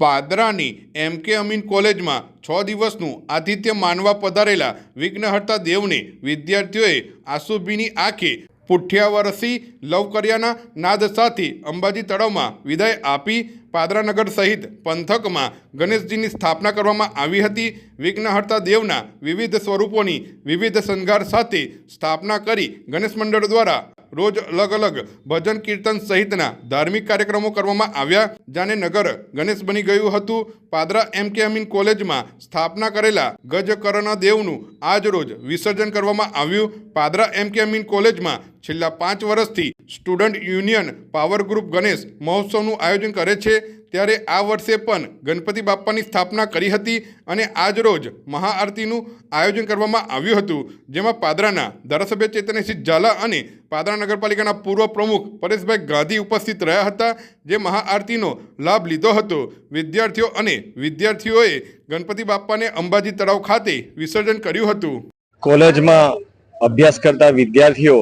પાદરાની એમ કે અમીન કોલેજમાં છ દિવસનું આતિથ્ય માનવા પધારેલા વિઘ્નહર્તા દેવને વિદ્યાર્થીઓએ આસુભીની આંખે પુઠ્યાવરસી લવકરિયાના નાદ સાથે અંબાજી તળાવમાં વિદાય આપી પાદરાનગર સહિત પંથકમાં ગણેશજીની સ્થાપના કરવામાં આવી હતી. વિઘ્નહર્તા દેવના વિવિધ સ્વરૂપોની વિવિધ શણગાર સાથે સ્થાપના કરી ગણેશ મંડળ દ્વારા રોજ અલગ અલગ ભજન, કીર્તન સહિતના ધાર્મિક કાર્યક્રમો કરવામાં આવ્યા. જાણે નગર ગણેશ બની ગયું હતું. પાદરા એમ કે અમીન કોલેજમાં સ્થાપના કરેલા ગજકર્ણ દેવનું આજ રોજ વિસર્જન કરવામાં આવ્યું. પાદરા એમ કે અમીન કોલેજમાં છેલ્લા પાંચ વર્ષથી student union power group Ganesh મહોત્સવનું આયોજન કરે છે, ત્યારે આ વર્ષે પણ ગણપતિ બાપ્પાની સ્થાપના કરી હતી અને આજ રોજ મહાઆરતીનું આયોજન કરવામાં આવ્યું હતું, જેમાં પાદરાના ધારાસભ્ય ચેતનસિંહ ઝાલા અને પાદરા નગરપાલિકાના પૂર્વ પ્રમુખ પરેશભાઈ ગાંધી ઉપસ્થિત રહ્યા હતા, જે મહાઆરતીનો લાભ લીધો હતો. વિદ્યાર્થીઓ અને વિદ્યાર્થીઓએ ગણપતિ બાપ્પાને અંબાજી તળાવ ખાતે વિસર્જન કર્યું હતું. કોલેજમાં અભ્યાસ કરતા વિદ્યાર્થીઓ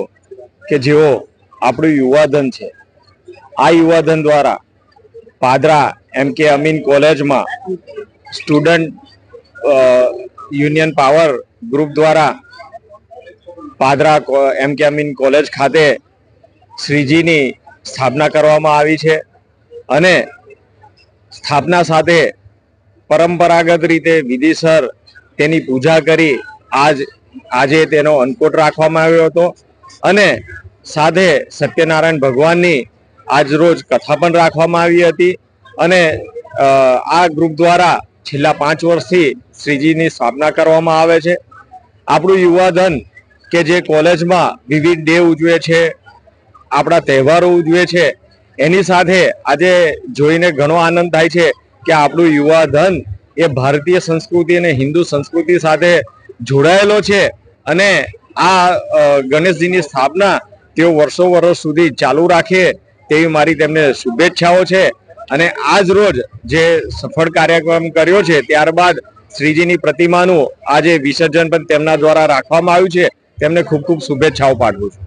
કે જેઓ આપણું યુવાધન છે. આ યુવાધન દ્વારા પાદરા એમ કે અમીન કોલેજમાં સ્ટુડન્ટ યુનિયન પાવર ગ્રુપ દ્વારા પાદરા એમ કે અમીન કોલેજ ખાતે શ્રીજીની સ્થાપના કરવામાં આવી છે અને સ્થાપના સાથે પરંપરાગત રીતે વિધિસર તેની પૂજા કરી આજ, આજે તેનો અન્નકોટ રાખવામાં આવ્યો હતો. અને સાથે સત્યનારાયણ ભગવાનની આજ રોજ કથા પણ રાખવામાં આવી હતી અને આ ગ્રુપ દ્વારા છેલ્લા પાંચ વર્ષથી શ્રીજીની સ્થાપના કરવામાં આવે છે. આપણું યુવાધન કે જે કોલેજમાં વિવિધ ડે ઉજવે છે, આપણા તહેવારો ઉજવે છે, એની સાથે આજે જોઈને ઘણો આનંદ થાય છે કે આપણું યુવા ધન એ ભારતીય સંસ્કૃતિ અને હિન્દુ સંસ્કૃતિ સાથે જોડાયેલો છે અને આ ગણેશજીની સ્થાપના તેઓ વર્ષો વર્ષ સુધી ચાલુ રાખે તેવી મારી તેમને શુભેચ્છાઓ છે. અને આજ રોજ જે સફળ કાર્યક્રમ કર્યો છે, ત્યારબાદ શ્રીજીની પ્રતિમાનું આજે વિસર્જન પણ તેમના દ્વારા રાખવામાં આવ્યું છે. તેમને ખૂબ ખૂબ શુભેચ્છાઓ પાઠવું છું.